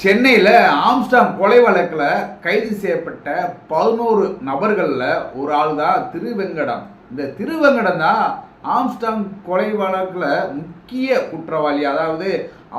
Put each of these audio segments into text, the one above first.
சென்னையில் ஆம்ஸ்டாங் கொலை வழக்கில் கைது செய்யப்பட்ட பதினோரு நபர்களில் ஒரு ஆள் தான் திருவெங்கடம். இந்த திருவெங்கடம் தான் ஆம்ஸ்டாங் கொலை வழக்கில் முக்கிய குற்றவாளி. அதாவது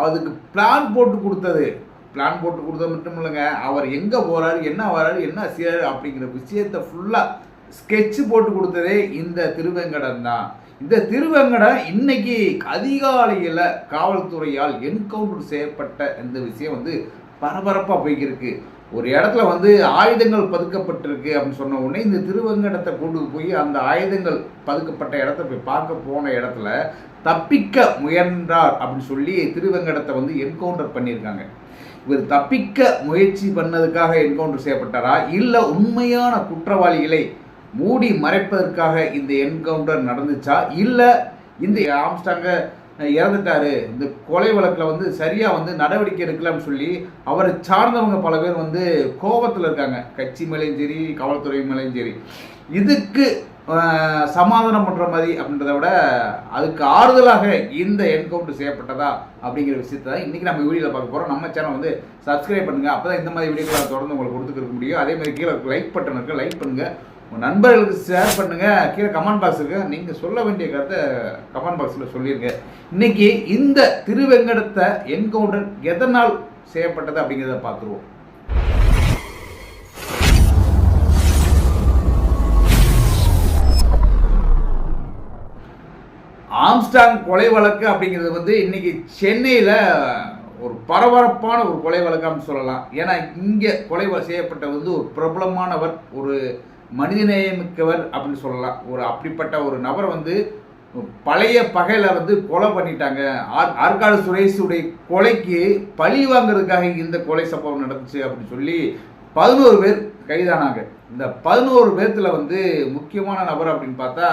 அதுக்கு பிளான் போட்டு கொடுத்தது. பிளான் போட்டு கொடுத்தது மட்டும் இல்லைங்க. அவர் எங்கே போகிறாரு என்ன வராரு என்ன செய்கிறாரு அப்படிங்கிற விஷயத்தை ஃபுல்லாக ஸ்கெட்ச் போட்டு கொடுத்ததே இந்த திருவெங்கடம் தான். இந்த திருவெங்கடம் இன்னைக்கு அதிகாலையில் காவல்துறையால் என்கவுண்டர் செய்யப்பட்ட இந்த விஷயம் வந்து பரபரப்பாக போய்க்கிருக்கு. ஒரு இடத்துல வந்து ஆயுதங்கள் பதுக்கப்பட்டிருக்கு அப்படின்னு சொன்ன உடனே இந்த திருவெங்கடத்தை கொண்டு போய் அந்த ஆயுதங்கள் பதுக்கப்பட்ட இடத்த போய் பார்க்க போன இடத்துல தப்பிக்க முயன்றார் அப்படின்னு சொல்லி திருவெங்கடத்தை வந்து என்கவுண்டர் பண்ணியிருக்காங்க. இவர் தப்பிக்க முயற்சி பண்ணதுக்காக என்கவுண்டர் செய்யப்பட்டாரா? இல்லை உண்மையான குற்றவாளிகளை மூடி மறைப்பதற்காக இந்த என்கவுண்டர் நடந்துச்சா? இல்லை இந்த ஆம்ஸ்டாங்க இறந்துட்டாரு. இந்த கொலை வழக்கில் வந்து சரியாக வந்து நடவடிக்கை எடுக்கலாம்னு சொல்லி அவரை சார்ந்தவங்க பல பேர் வந்து கோபத்தில் இருக்காங்க. கட்சி மேலேயும் சரி காவல்துறை மேலேயும் சரி. இதுக்கு சமாதானம் பண்ணுற மாதிரி அப்படின்றத விட அதுக்கு ஆறுதலாக இந்த என்கவுண்டர் செய்யப்பட்டதா அப்படிங்கிற விஷயத்தை தான் இன்றைக்கி நம்ம வீடியோவில் பார்க்க போகிறோம் நம்ம சேனல் வந்து சப்ஸ்கிரைப் பண்ணுங்கள் அப்போ தான் இந்த மாதிரி வீடியோக்களை தொடர்ந்து உங்களுக்கு கொடுத்துருக்க முடியும். அதே மாதிரி கீழே லைக் பட்டன் இருக்குது லைக் பண்ணுங்கள் உங்கள் நண்பர்களுக்கு ஷேர் பண்ணுங்கள் கீழே கமெண்ட் பாக்ஸ் இருக்கு. நீங்கள் சொல்ல வேண்டிய கருத்தை கமெண்ட் பாக்ஸில் சொல்லிடுங்க இன்னைக்கு இந்த திருவெங்கடத்தை என்கவுண்டர் எதனால் செய்யப்பட்டது அப்படிங்கிறத பார்த்துருவோம். ஆம்ஸ்டாங் கொலை வழக்கு அப்படிங்கிறது வந்து இன்னைக்கு சென்னையில் ஒரு பரபரப்பான ஒரு கொலை வழக்கான்னு சொல்லலாம். ஏன்னா இங்கே கொலை செய்யப்பட்ட வந்து ஒரு பிரபலமானவர் ஒரு மனிதநேயமிக்கவர் அப்படின்னு சொல்லலாம். ஒரு அப்படிப்பட்ட ஒரு நபர் வந்து பழைய பகையில் வந்து கொலை பண்ணிட்டாங்க. ஆர் ஆற்காடு சுரேஷுடைய கொலைக்கு பழி வாங்குறதுக்காக இந்த கொலை சம்பவம் நடந்துச்சு அப்படின்னு சொல்லி பதினோரு பேர் கைதானாங்க. இந்த பதினோரு பேர்த்தில் வந்து முக்கியமான நபர் அப்படின்னு பார்த்தா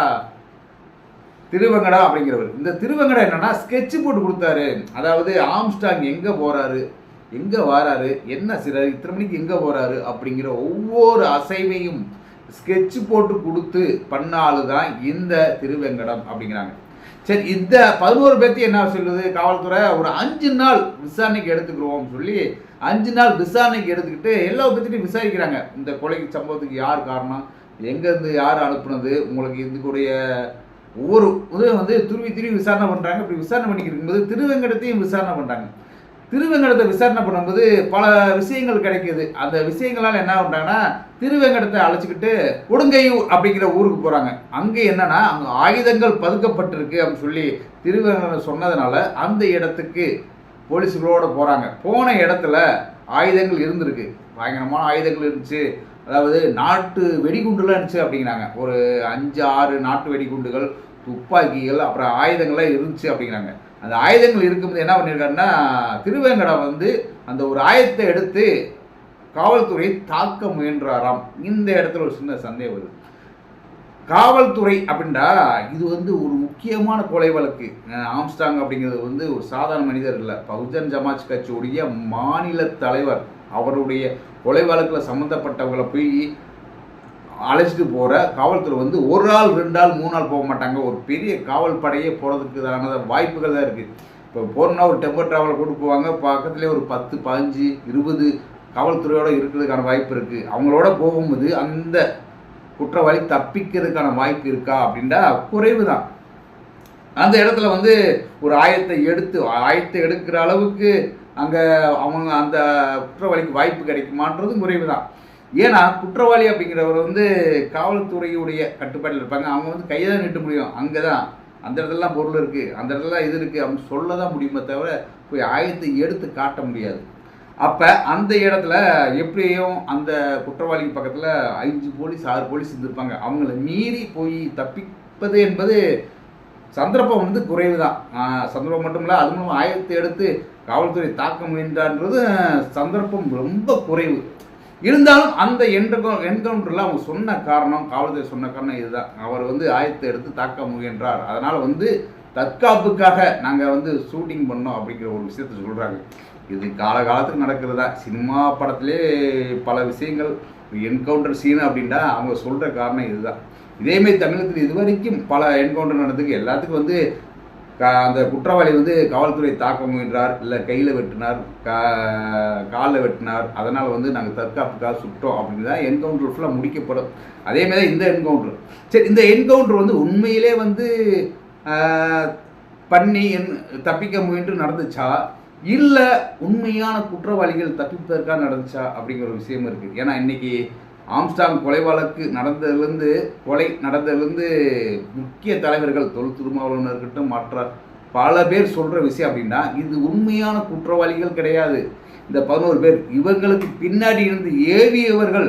திருவங்கடா அப்படிங்கிறவர். இந்த திருவங்கடா என்னன்னா ஸ்கெட்ச் போட்டு கொடுத்தாரு. அதாவது ஆம்ஸ்டாங் எங்கே போகிறாரு எங்கே வாராரு? என்ன செய்றாரு இத்தனை மணிக்கு எங்கே போகிறாரு அப்படிங்கிற ஒவ்வொரு அசைவையும் ஸ்கெட்ச் போட்டு கொடுத்து பண்ண ஆளு தான் இந்த திருவெங்கடம் அப்படிங்கிறாங்க. சரி இந்த பதினோரு பேர்த்தி என்ன சொல்லுது? காவல்துறை ஒரு அஞ்சு நாள் விசாரணைக்கு எடுத்துக்கிறோம் சொல்லி அஞ்சு நாள் விசாரணைக்கு எடுத்துக்கிட்டு எல்லா பற்றியும் விசாரிக்கிறாங்க. இந்த கொலைக்கு சம்பவத்துக்கு யார் காரணம்? எங்கேருந்து யார் அனுப்புனது? உங்களுக்கு இதுக்குடைய ஒவ்வொரு உதவி வந்து துருவி துருவி விசாரணை பண்ணுறாங்க இப்படி விசாரணை பண்ணிக்கிட்டு இருக்கும்போது திருவெங்கடத்தையும் விசாரணை பண்ணுறாங்க திருவெங்கடத்தை விசாரணை பண்ணும்போது பல விஷயங்கள் கிடைக்குது. அந்த விஷயங்களால் என்ன பண்ணுறாங்கன்னா திருவெங்கடத்தை அழைச்சிக்கிட்டு கொடுங்கையூர் அப்படிங்கிற ஊருக்கு போகிறாங்க அங்கே என்னன்னா அங்கே ஆயுதங்கள் பதுக்கப்பட்டிருக்கு அப்படின்னு சொல்லி திருவேங்கடம் சொன்னதுனால அந்த இடத்துக்கு போலீஸுகளோடு போகிறாங்க போன இடத்துல ஆயுதங்கள் இருந்திருக்கு. பயங்கரமான ஆயுதங்கள் இருந்துச்சு. அதாவது நாட்டு வெடிகுண்டுலாம் இருந்துச்சு அப்படிங்கிறாங்க. ஒரு அஞ்சு ஆறு நாட்டு வெடிகுண்டுகள் துப்பாக்கிகள் அப்புறம் ஆயுதங்கள்லாம் இருந்துச்சு அப்படிங்கிறாங்க. அந்த ஆயுதங்கள் இருக்கும்போது என்ன பண்ணியிருக்காருன்னா திருவேங்கடம் வந்து அந்த ஒரு ஆயுதத்தை எடுத்து காவல்துறை தாக்க முயன்றாராம். இந்த இடத்துல ஒரு சின்ன சந்தேகம் வருது. காவல்துறை அப்படின்னா இது வந்து ஒரு முக்கியமான கொலை வழக்கு. ஆம்ஸ்டாங் அப்படிங்கிறது வந்து ஒரு சாதாரண மனிதர் இல்லை. பகுஜன் சமாஜ் கட்சியுடைய மாநில தலைவர். அவருடைய கொலை வழக்கில் சம்மந்தப்பட்டவங்களை போய் அழைச்சிட்டு போகிற காவல்துறை வந்து ஒரு ஆள் ரெண்டு நாள் மூணு நாள் போக மாட்டாங்க. ஒரு பெரிய காவல் படையே போகிறதுக்கான வாய்ப்புகள் தான் இருக்குது இப்போ போகணுன்னா ஒரு டெம்பர் ட்ராவலை கூட்டு போவாங்க. பக்கத்துலேயே ஒரு பத்து பதினஞ்சு இருபது காவல்துறையோடு இருக்கிறதுக்கான வாய்ப்பு இருக்குது அவங்களோட போகும்போது அந்த குற்றவாளி தப்பிக்கிறதுக்கான வாய்ப்பு இருக்கா அப்படின்னா குறைவு தான் அந்த இடத்துல வந்து ஒரு ஆயத்தை எடுத்து ஆயத்தை எடுக்கிற அளவுக்கு அங்கே அவங்க அந்த குற்றவாளிக்கு வாய்ப்பு கிடைக்குமான்றதும் குறைவு தான் ஏன்னா குற்றவாளி அப்படிங்கிறவர் வந்து காவல்துறையுடைய கட்டுப்பாட்டில் இருப்பாங்க. அவங்க வந்து கையை தான் நீட்ட முடியும். அங்கே தான் அந்த இடத்துலலாம் பொருள் இருக்குது அந்த இடத்துலலாம் இது இருக்குது அவங்க சொல்ல தான் முடியுமே தவிர போய் ஆயத்தை எடுத்து காட்ட முடியாது. அப்போ அந்த இடத்துல எப்படியும் அந்த குற்றவாளிக்கு பக்கத்தில் அஞ்சு போலீஸ் ஆறு போலீஸ் இருந்திருப்பாங்க. அவங்கள மீறி போய் தப்பிப்பது என்பது சந்தர்ப்பம் வந்து குறைவு தான் சந்தர்ப்பம் மட்டும் இல்லை அது மூலம் ஆயத்தை எடுத்து காவல்துறை தாக்க முயன்றான்றது சந்தர்ப்பம் ரொம்ப குறைவு. இருந்தாலும் அந்த என்கோ என்கவுண்டரில் அவங்க சொன்ன காரணம் காவல்துறை சொன்ன காரணம் இதுதான். அவர் வந்து ஆயத்தை எடுத்து தாக்க முயன்றார். அதனால் வந்து தற்காப்புக்காக நாங்கள் வந்து ஷூட்டிங் பண்ணோம் அப்படிங்கிற ஒரு விஷயத்த சொல்கிறாங்க இது காலகாலத்துக்கு நடக்கிறதா? சினிமா படத்திலே பல விஷயங்கள் என்கவுண்டர் சீன் அப்படின்ட்டா அவங்க சொல்கிற காரணம் இதுதான். இதேமாரி தமிழகத்தில் இதுவரைக்கும் பல என்கவுண்டர் நடந்ததுக்கு எல்லாத்துக்கும் வந்து அந்த குற்றவாளி வந்து காவல்துறை தாக்க முயன்றார் இல்லை கையில் வெட்டினார் கா காலில் வெட்டினார். அதனால் வந்து நாங்கள் தற்காப்புக்காக சுட்டோம் அப்படின்னு தான் என்கவுண்டர் ஃபுல்லாக முடிக்கப்படும். அதே மாதிரி தான் இந்த என்கவுண்டர். சரி இந்த என்கவுண்டர் வந்து உண்மையிலே வந்து பண்ணி என் தப்பிக்க முயன்று நடந்துச்சா? இல்லை உண்மையான குற்றவாளிகள் தப்பிப்பதற்காக நடந்துச்சா அப்படிங்கிற ஒரு விஷயம் இருக்குது ஏன்னா இன்னைக்கு ஆம்ஸ்டாங் கொலை வழக்கு நடந்ததுலேருந்து கொலை நடந்ததுலேருந்து முக்கிய தலைவர்கள் தொல் திருமாவளவன் இருக்கட்டும் மற்ற பல பேர் சொல்கிற விஷயம் அப்படின்னா இது உண்மையான குற்றவாளிகள் கிடையாது. இந்த பதினோரு பேர் இவங்களுக்கு பின்னாடி இருந்து ஏவியவர்கள்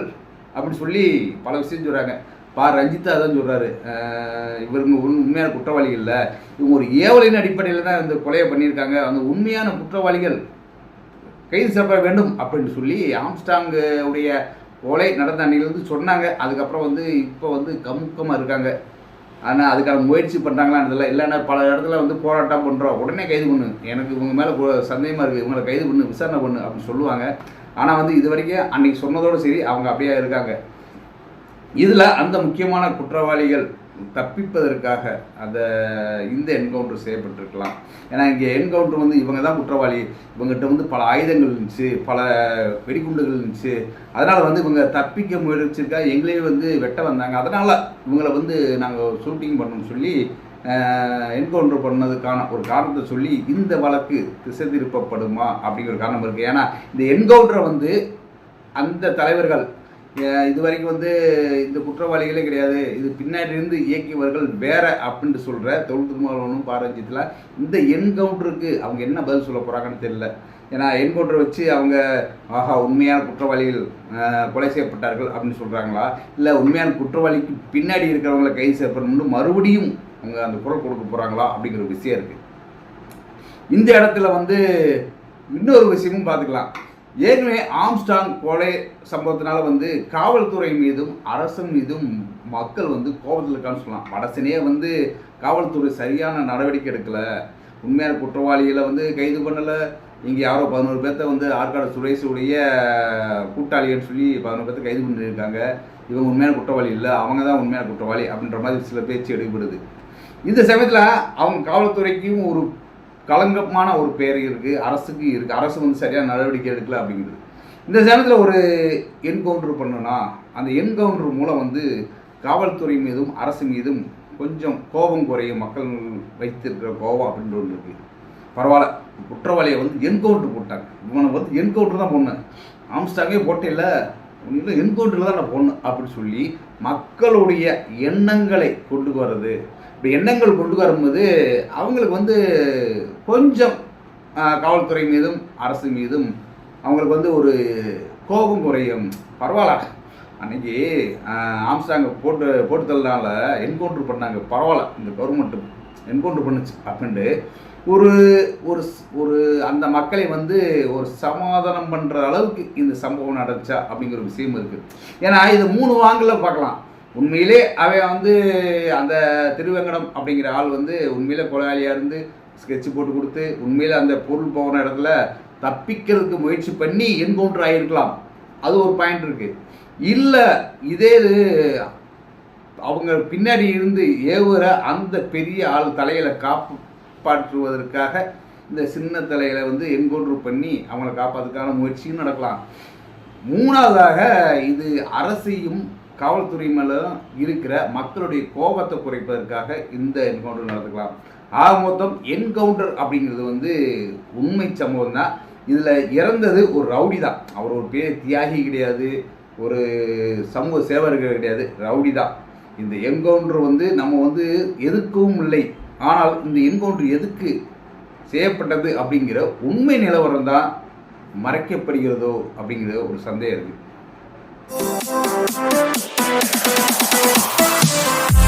அப்படின்னு சொல்லி பல விஷயம் சொல்கிறாங்க பா ரஞ்சிதா தான் சொல்கிறாரு இவருங்க உண்மையான குற்றவாளிகள் இல்லை. இவங்க ஒரு ஏவலின் அடிப்படையில் தான் இந்த கொலையை பண்ணியிருக்காங்க. அந்த உண்மையான குற்றவாளிகள் கைது செய்யப்பட வேண்டும் அப்படின்னு சொல்லி ஆம்ஸ்டாங்குடைய கொலை நடந்த அன்னையிலேருந்து சொன்னாங்க. அதுக்கப்புறம் வந்து இப்போ வந்து கமுக்கமாக இருக்காங்க. ஆனால் அதுக்கான முயற்சி பண்ணுறாங்களான்றதில்ல இல்லைன்னா பல இடத்துல வந்து போராட்டம் பண்ணுறோம் உடனே கைது பண்ணு. எனக்கு இவங்க மேலே சந்தேகமாக இருக்குது இவங்களை கைது பண்ணு விசாரணை பண்ணு அப்படின்னு சொல்லுவாங்க. ஆனால் வந்து இது வரைக்கும் அன்னைக்கு சொன்னதோடு சரி அவங்க அப்படியே இருக்காங்க. இதில் அந்த முக்கியமான குற்றவாளிகள் தப்பிப்பதற்காக அந்த இந்த என்கவுண்டர் செய்யப்பட்டிருக்கலாம். ஏன்னா இங்கே என்கவுண்டர் வந்து இவங்க தான் குற்றவாளி. இவங்ககிட்ட வந்து பல ஆயுதங்கள் இருந்துச்சு பல வெடிகுண்டுகள் இருந்துச்சு. அதனால் வந்து இவங்க தப்பிக்க முயற்சிக்கா எங்களே வந்து வெட்ட வந்தாங்க. அதனால் இவங்களை வந்து நாங்கள் ஷூட்டிங் பண்ணணும்னு சொல்லி என்கவுண்டர் பண்ணதுக்கான ஒரு காரணத்தை சொல்லி இந்த வழக்கு திசை திருப்பப்படுமா அப்படிங்கிற காரணம் இருக்குது ஏன்னா இந்த என்கவுண்டரை வந்து அந்த தலைவர்கள் இது வரைக்கும் வந்து இந்த குற்றவாளிகளே கிடையாது. இது பின்னாடி இருந்து இயக்கியவர்கள் வேற அப்படின்ட்டு சொல்கிற தொழில் திருமாவளவனும் பாரஞ்சித்தில் இந்த என்கவுண்டருக்கு அவங்க என்ன பதில் சொல்ல போகிறாங்கன்னு தெரியல. ஏன்னா என்கவுண்டர் வச்சு அவங்க ஆஹா உண்மையான குற்றவாளிகள் கொலை செய்யப்பட்டார்கள் அப்படின்னு சொல்கிறாங்களா இல்லை உண்மையான குற்றவாளிக்கு பின்னாடி இருக்கிறவங்கள கைது செய்யப்படணும்னு மறுபடியும் அவங்க அந்த குரல் கொடுக்க போகிறாங்களா அப்படிங்கிற ஒரு விஷயம் இருக்குது இந்த இடத்துல வந்து இன்னொரு விஷயமும் பார்த்துக்கலாம். ஏற்கனவே ஆம்ஸ்டாங் கொலை சம்பவத்தினால வந்து காவல்துறை மீதும் அரசு மீதும் மக்கள் வந்து கோபத்தில் இருக்கான்னு சொல்லலாம். வடசனையே வந்து காவல்துறை சரியான நடவடிக்கை எடுக்கல. உண்மையான குற்றவாளிகளை வந்து கைது பண்ணலை. இங்கே யாரோ பதினோரு பேர்த்த வந்து ஆற்காடு சுரேஷுடைய கூட்டாளிகள்னு சொல்லி பதினோரு பேர்த்த கைது பண்ணியிருக்காங்க. இவங்க உண்மையான குற்றவாளி இல்லை. அவங்க தான் உண்மையான குற்றவாளி அப்படின்ற மாதிரி சில பேச்சு எடுக்கப்படுது. இந்த சமயத்தில் அவங்க காவல்துறைக்கும் ஒரு களங்கமான ஒரு பேர் இருக்குது அரசுக்கு இருக்குது அரசு வந்து சரியாக நடவடிக்கை எடுக்கல அப்படிங்கிறது இந்த சேனத்தில் ஒரு என்கவுண்டர் பண்ணுனா அந்த என்கவுண்டர் மூலம் வந்து காவல்துறை மீதும் அரசு மீதும் கொஞ்சம் கோபம் குறையும் மக்கள் வைத்திருக்கிற கோபம் அப்படின்ற ஒன்று இருக்குது பரவாயில்ல. குற்றவாளியை வந்து என்கவுண்டர் போட்டாங்க. இவனை வந்து என்கவுண்டர் தான் பொண்ணு ஆம்ஸ்டாங்கே போட்டில்ல இல்லை. என்கவுண்டரில் தான் நான் பொண்ணு அப்படின்னு சொல்லி மக்களுடைய எண்ணங்களை கொண்டு வர்றது இப்போ எண்ணங்கள் கொண்டு வரும்போது அவங்களுக்கு வந்து கொஞ்சம் காவல்துறை மீதும் அரசு மீதும் அவங்களுக்கு வந்து ஒரு கோபம் குறையும். பரவாயில்ல. அன்னைக்கு ஆஹ், ஆம்ஸ்டாங்க போட்டு போட்டு தள்ளனால என்கவுண்டர் பண்ணாங்க. பரவாயில்ல. இந்த கவர்மெண்ட் என்கவுண்டர் பண்ணுச்சு. அப்படின்ட்டு ஒரு ஒரு ஒரு அந்த மக்களை வந்து ஒரு சமாதானம் பண்ணுற அளவுக்கு இந்த சம்பவம் நடந்துச்சா அப்படிங்கிற ஒரு விஷயம் இருக்குது ஏன்னா இது மூணு வாங்கல பார்க்கலாம். உண்மையிலே அவன் வந்து அந்த திருவேங்கடம் அப்படிங்கிற ஆள் வந்து உண்மையிலே கொலையாளியாக இருந்து ஸ்கெட்ச் போட்டு கொடுத்து உண்மையில் அந்த பொருள் போன இடத்துல தப்பிக்கிறதுக்கு முயற்சி பண்ணி என்கவுண்டர் ஆகியிருக்கலாம் அது ஒரு பாயிண்ட் இருக்குது இல்லை இதே இது அவங்க பின்னாடி இருந்து ஏவுகிற அந்த பெரிய ஆள் தலையில் காப்பாற்றுவதற்காக இந்த சின்ன தலையில் வந்து என்கவுண்டர் பண்ணி அவங்கள காப்பாற்றுக்கான முயற்சியும் நடக்கலாம். மூணாவதாக இது அரசையும் காவல்துறை மேல இருக்கிற மக்களுடைய கோபத்தை குறைப்பதற்காக இந்த என்கவுண்டர் நடத்துக்கலாம் ஆக மொத்தம் என்கவுண்டர் அப்படிங்கிறது வந்து உண்மை சம்பவம் தான் இதில் இறந்தது ஒரு ரவுடி தான். அவர் ஒரு பெரிய தியாகி கிடையாது. ஒரு சமூக சேவர்கள் கிடையாது. ரவுடி தான். இந்த என்கவுண்டர் வந்து நம்ம வந்து எதுக்கவும் இல்லை. ஆனால் இந்த என்கவுண்டர் எதுக்கு செய்யப்பட்டது அப்படிங்கிற உண்மை நிலவரம் தான் மறைக்கப்படுகிறதோ அப்படிங்கிற ஒரு சந்தேகம் இருக்குது We'll be.